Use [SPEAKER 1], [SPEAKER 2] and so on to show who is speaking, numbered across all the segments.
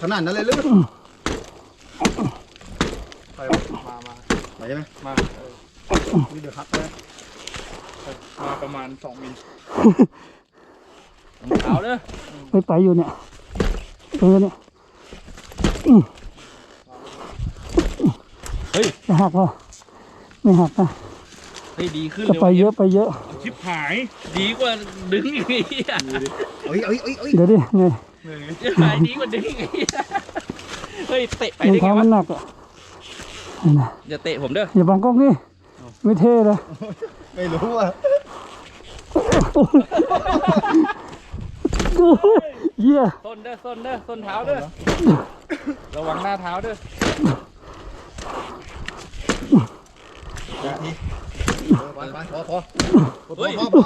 [SPEAKER 1] ขนาดนั้นเลยหรือ
[SPEAKER 2] ไปมามา
[SPEAKER 1] ไหวใช่ไหม
[SPEAKER 2] มาเออ
[SPEAKER 1] นี่เดี๋ยวพักไป
[SPEAKER 2] เออมาประมาณสองมิล
[SPEAKER 3] เอาเด้อ
[SPEAKER 4] ไปไปอยู่เนี่ยตรงนี้เนี่ยอืม
[SPEAKER 3] เฮ้ย
[SPEAKER 4] จะหักเหรอไม่หักนะ
[SPEAKER 3] เฮ้ยดีขึ้น
[SPEAKER 4] จะ
[SPEAKER 3] เลย
[SPEAKER 4] ไปเยอะไปเยอะ
[SPEAKER 2] ชิบหาย
[SPEAKER 3] ดีกว่าดึงอีกไอ้เหี้ย
[SPEAKER 1] เอ้ยเอ้ยเอ้ยเอ้ย
[SPEAKER 4] เดี๋ยวดิไง
[SPEAKER 2] เหนื่อย
[SPEAKER 3] จะหายดีกว่าดึงอีกไอ้เหี้ยเฮ้ยเตะไป
[SPEAKER 4] รอง
[SPEAKER 3] ได้ไง
[SPEAKER 4] เท้ามั
[SPEAKER 3] วะ
[SPEAKER 4] นหนักอะนี่นะ
[SPEAKER 3] อย่าเตะผมเด้อ
[SPEAKER 4] อย่าบังกล้องนี่ไม่เท่เลย
[SPEAKER 1] ไม่รู้อะ
[SPEAKER 4] โอ้ยเหี้ย
[SPEAKER 3] ส้นเด้อส้นเด้อส้นเท้าเด้อระวังหน้าเท้าเด้อ
[SPEAKER 1] ไปไปพอพอพอพ
[SPEAKER 3] เฮ้ย
[SPEAKER 1] อพอ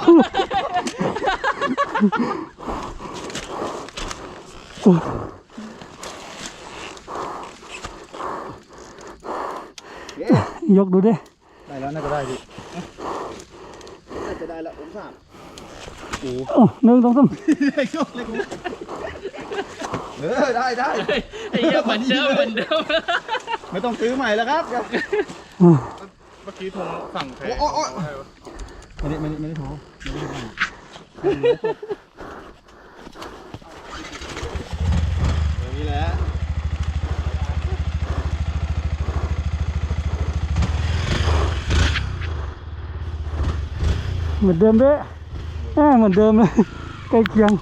[SPEAKER 4] ยกดูดิ
[SPEAKER 1] ได้แล้วน่าจะได้ดิน่าจะได้แล้วผมทราบ
[SPEAKER 4] โอ้หนึ่งสองสาม
[SPEAKER 1] เล็กเล็กเออได้ได้
[SPEAKER 3] เฮ้ยไอ้เหี้ยเหมือนเดิมเหมือนเดิม
[SPEAKER 1] ไม่ต้องซื้อใหม่แล้วครับ
[SPEAKER 4] อะ
[SPEAKER 2] เมื่อกี้ทงสั่งแทน
[SPEAKER 1] โอ้โอ้โอ้
[SPEAKER 2] ให้วะ
[SPEAKER 1] ไม่ได้ไม่ได้ไม่ได้โทรไม่ได้อย่างนี้แหละ
[SPEAKER 4] เหมือนเดิมเด้เหมือนเดิมเลยใกล้เคียง